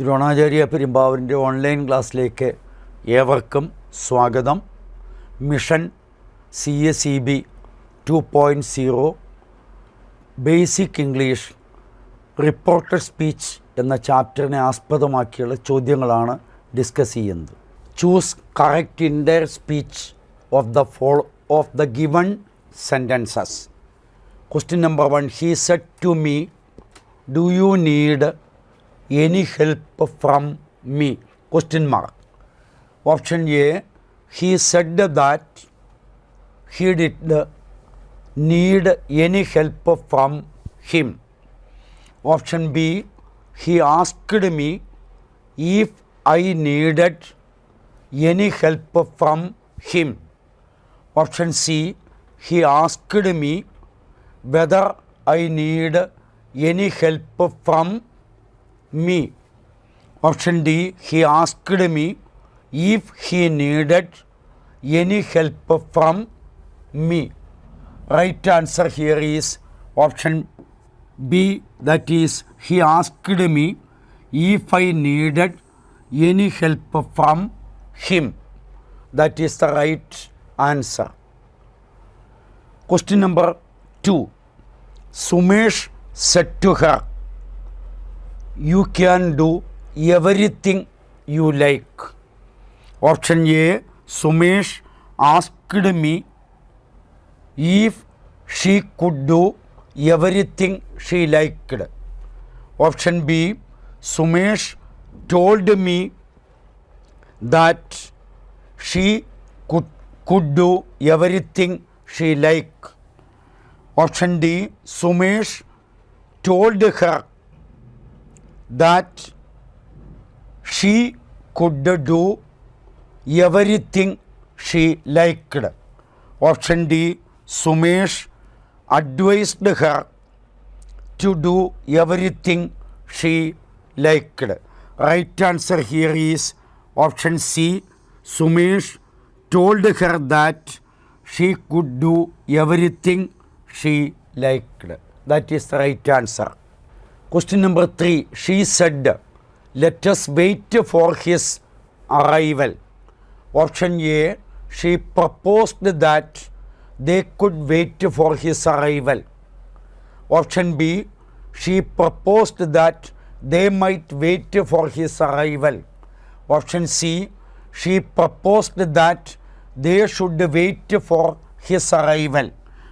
Dronacharya പെരുമ്പാവൂരിന്റെ online ക്ലാസ്സിലേക്ക് ഏവർക്കും സ്വാഗതം. Mission C S E B two point zero basic English reported speech എന്ന ചാപ്റ്ററിനെ ആസ്പദമാക്കിയുള്ള ചോദ്യങ്ങളാണ് ഡിസ്കസ് ചെയ്യുന്നത്. Choose correct indirect speech of the fall of the given sentences question number one he said to me do you need any help from me? Question mark. Option A, he said that he did need any help from him. Option B, he asked me if I needed any help from him. Option C, he asked me whether I need any help from me. Option D, he asked me if he needed any help from me. Right answer here is option B, that is, he asked me if I needed any help from him. That is the right answer. Question number two. Sumesh said to her, You can do everything you like. Option A, Sumesh asked me if she could do everything she liked. Option B, Sumesh told me that she could, could do everything she liked. Option D, Sumesh told her that she could do everything she liked. Option D, Sumesh advised her to do everything she liked. Right answer here is option C. Sumesh told her that she could do everything she liked. That is the right answer. Question number three. She said, Let us wait for his arrival. Option A. She proposed that they could wait for his arrival. Option B. She proposed that they might wait for his arrival. Option C. She proposed that they should wait for his arrival.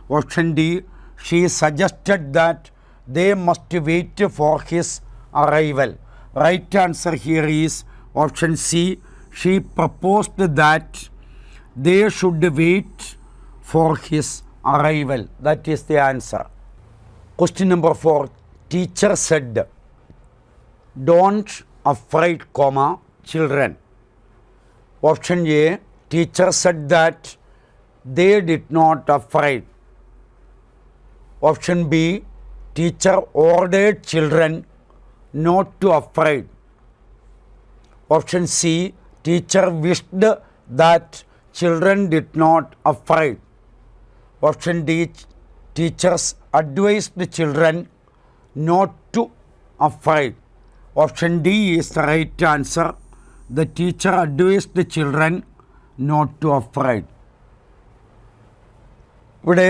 Option D. She suggested that they must wait for his arrival. Right answer here is option C. She proposed that they should wait for his arrival. That is the answer. Question number four. Teacher said, Don't afraid, comma, children. Option A. Teacher said that they did not afraid. Option B Teacher ordered children not to afraid. Option C. Teacher wished that children did not afraid. Option D. Teachers advised the children not to afraid. Option D is the right answer. The teacher advised the children not to afraid. ഇവിടെ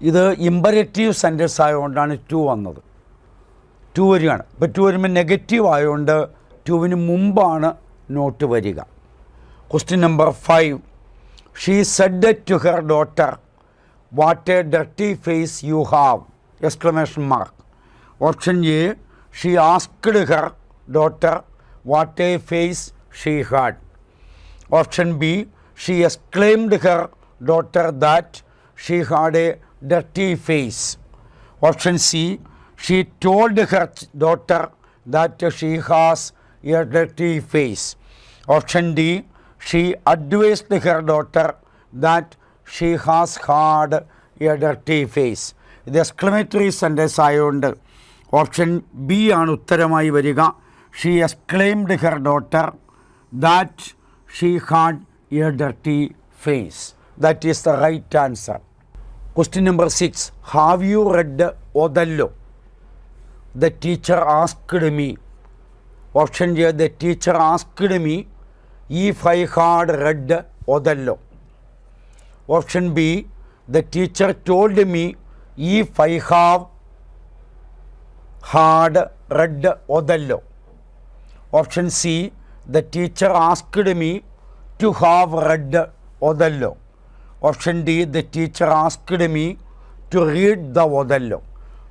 ഇത് imperative sentence ആയതുകൊണ്ടാണ് to വന്നത്. To വരികയാണ്. ഇപ്പോൾ to വരുമ്പോൾ negative ആയതുകൊണ്ട് ടുവിന് മുമ്പാണ് നോട്ട് വരിക. Question number five she said to her daughter what a dirty face you have exclamation mark option A she asked her daughter what a face she had option B she exclaimed her daughter that she had a dirty face option C she told her daughter that she has A dirty face option D she advised her daughter that she has had A dirty face ഇത് exclamatory sentence ആയതുകൊണ്ട് option B ആണ് ഉത്തരമായി വരിക she exclaimed her daughter that she had A dirty face that is the right answer question number six have you red Othello the teacher asked me. Option A, the teacher asked me if I had read Othello. Option B, the teacher told me if I have had read Othello. Option C, the teacher asked me to have read Othello. Option D, the teacher asked me to read the Othello.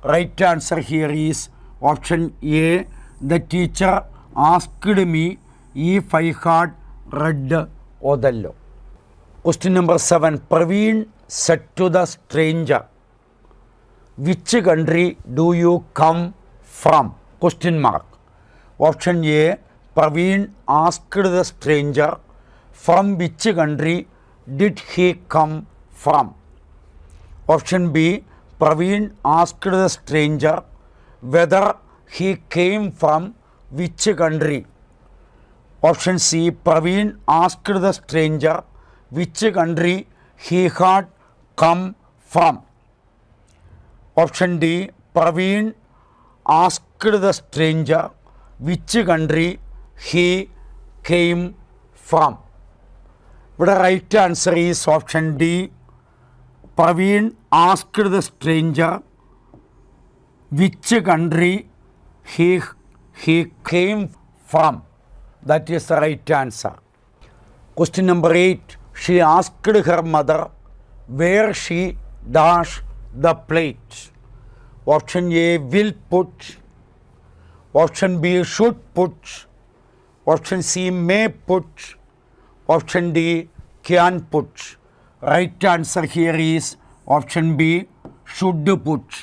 Right answer here is option A, the teacher asked me if I had read Othello. Question number 7. Praveen said to the stranger, which country do you come from? Question mark. Option A. Praveen asked the stranger, from which country did he come from? Option B. Praveen asked the stranger whether he came from which country. Option C. Praveen asked the stranger which country he had come from. Option D. Praveen asked the stranger which country he came from ഇവിടെ right answer is option D Praveen asked the stranger which country he he came from that is the right answer question number eight she asked her mother where she dash the plate option A will put option B should puttu option C may puttu Option D can put right answer here is option B should put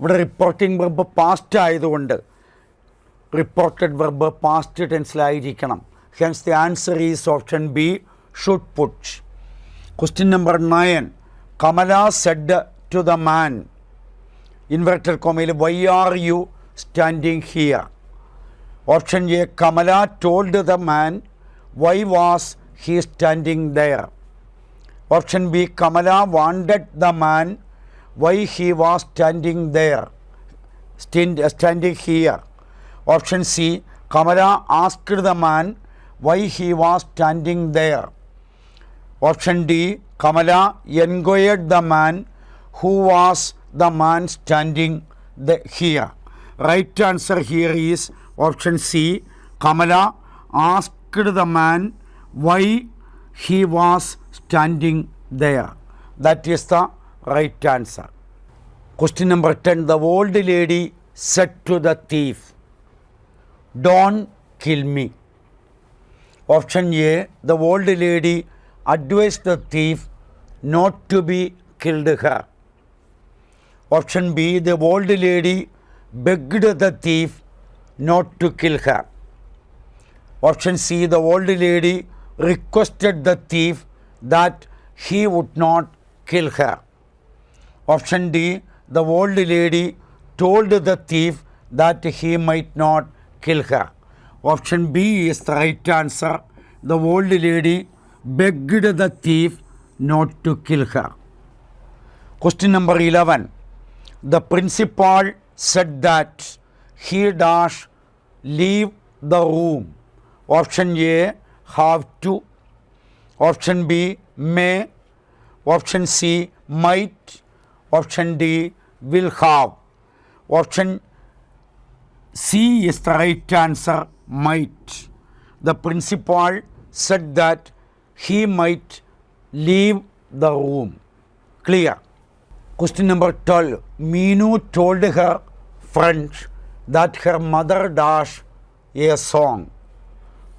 ഇവിടെ reporting verb past ആയതുകൊണ്ട് reported verb past ടെൻസിലായിരിക്കണം hence the answer is option B should put question number nine Kamala said to the man inverted കോമയിൽ why are you standing here option A Kamala told the man why was he is standing there. Option B, Kamala wanted the man why he was standing there, standing here. Option C, Kamala asked the man why he was standing there. Option D, Kamala inquired the man who was the man standing here. Right answer here is option C, Kamala asked the man why he was standing there. That is the right answer. Question number 10. The old lady said to the thief, Don't kill me. Option A. The old lady advised the thief not to be killed her. Option B. The old lady begged the thief not to kill her. Option C. The old lady requested the thief that he would not kill her. Option D. The old lady told the thief that he might not kill her. Option B is the right answer. The old lady begged the thief not to kill her. Question number 11. The principal said that he dash leave the room. Option A have to. Option B may. Option C might. Option D will have. Option C is the right answer might. The principal said that he might leave the room. Clear. Question number 12. Meenu told her friends that her mother dash a song.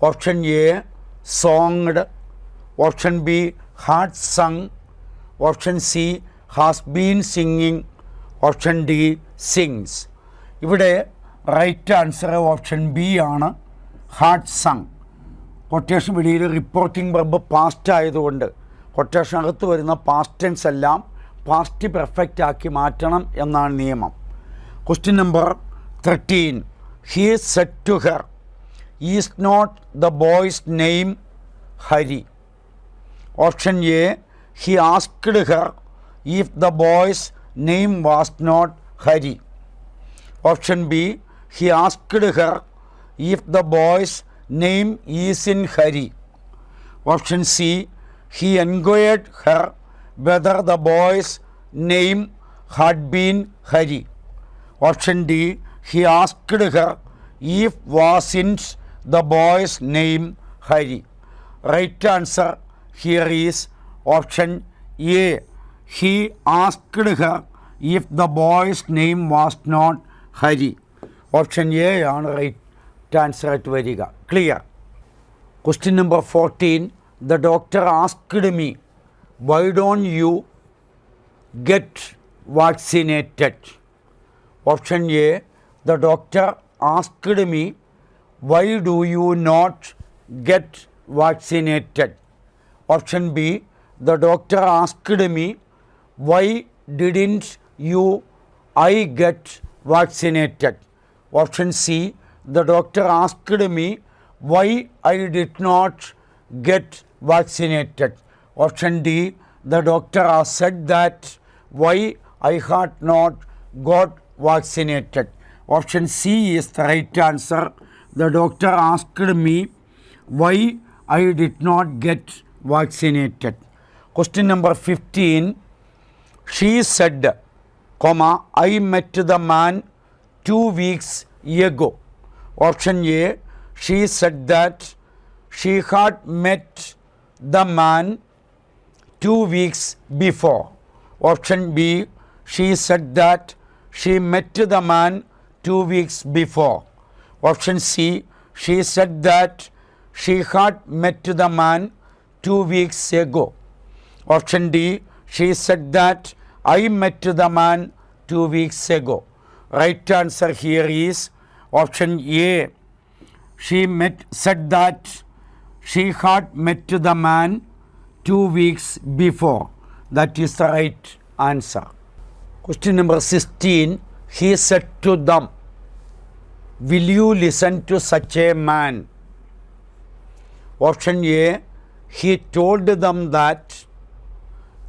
Option A songed. Option B had sung option C has been singing option D sings. ഇവിടെ right answer option B ആണ് had sung. Quotation വെളിയിൽ reporting verb past ആയതുകൊണ്ട് കൊട്ടേഷനകത്ത് വരുന്ന past tense എല്ലാം past perfect ആക്കി മാറ്റണം എന്നാണ് നിയമം. Question number thirteen he said to her is not the boys name Hari option A he asked her if the boy's name was not Hari. Option B, he asked her if the boy's name is in Hari. Option C, he inquired her whether the boy's name had been Hari. Option D, he asked her if wasn't the boy's name Hari. Right answer here is option A. He asked her if the boy's name was not Hari. Option A on right answer at Variga. Clear. Question number 14. The doctor asked me, why don't you get vaccinated? Option A. The doctor asked me why do you not get vaccinated? Option B, the doctor asked me, why didn't you, I get vaccinated? Option C, the doctor asked me, why I did not get vaccinated? Option D, the doctor said that why I had not got vaccinated. Option C is the right answer. The doctor asked me why I did not get vaccinated. Question number 15. She said, comma, I met the man two weeks ago. Option A, she said that she had met the man two weeks before. Option B, she said that she met the man two weeks before. Option C, she said that she had met the man two weeks ago. Option D, she said that I met to the man two weeks ago. Right answer here is option A. She met said that she had met to the man two weeks before. That is the right answer. Question number 16. He said to them, Will you listen to such a man? Option A. He told them that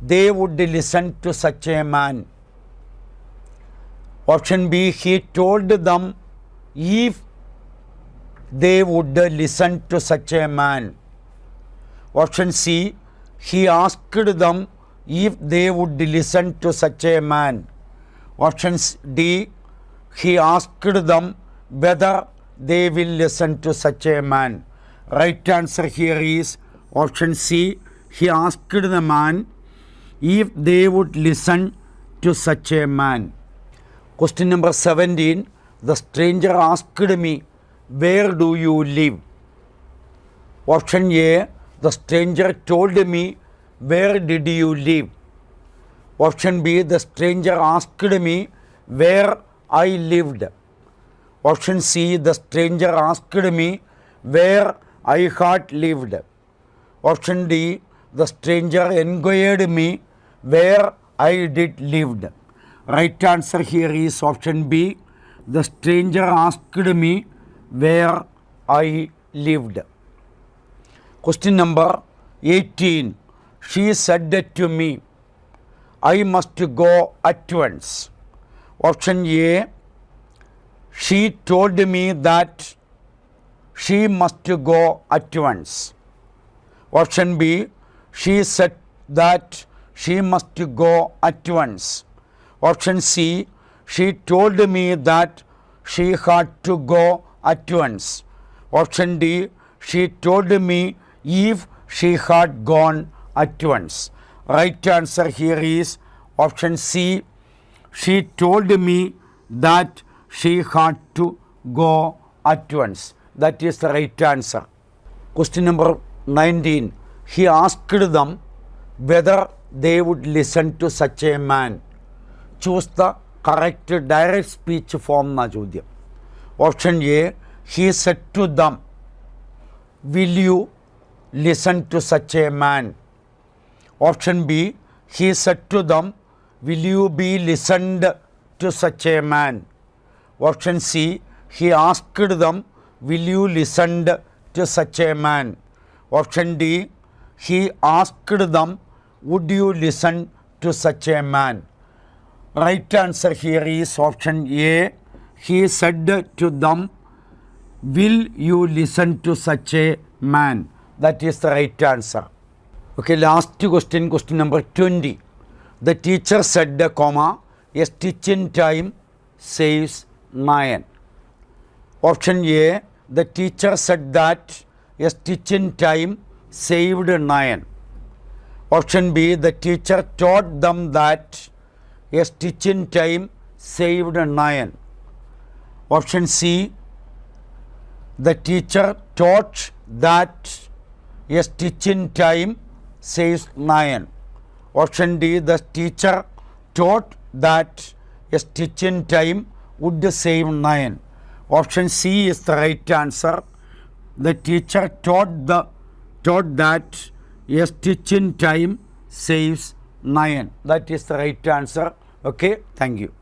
they would listen to such a man. Option B, he told them if they would listen to such a man. Option C, he asked them if they would listen to such a man. Option D, he asked them whether they will listen to such a man. Right answer here is option C, he asked the man if they would listen to such a man. Question number 17. The stranger asked me, Where do you live? Option A. The stranger told me, Where did you live? Option B. The stranger asked me, Where I lived. Option C. The stranger asked me, Where I had lived. Option D. The stranger inquired me, Where I did lived. Right answer here is option B. The stranger asked me where I lived. Question number 18. She said to me, I must go at once. Option A. She told me that she must go at once. Option B. She said that she must go at once. Option C, she told me that she had to go at once. Option D, she told me if she had gone at once. Right answer here is option C, she told me that she had to go at once. That is the right answer. Question number 19. He asked them whether they would listen to such a man. Choose the correct direct speech form എന്ന ചോദ്യം option A he said to them will you listen to such a man option B he said to them will you B listened to such a man Option C, he asked them, will you listen to such a man? Option D, he asked them, would you listen to such a man? Right answer here is option A. He said to them, will you listen to such a man? That is the right answer. Okay, last question, question number 20. The teacher said, comma, a stitch in time saves nine. Option A, the teacher said that a stitch in time saved nine. Option B, the teacher taught them that a stitch in time saved nine. Option C, the teacher taught that a stitch in time saves nine. Option D, the teacher taught that a stitch in time would save nine. Option C is the right answer. The teacher taught the taught that a stitch in time saves nine. That is the right answer. Okay, thank you.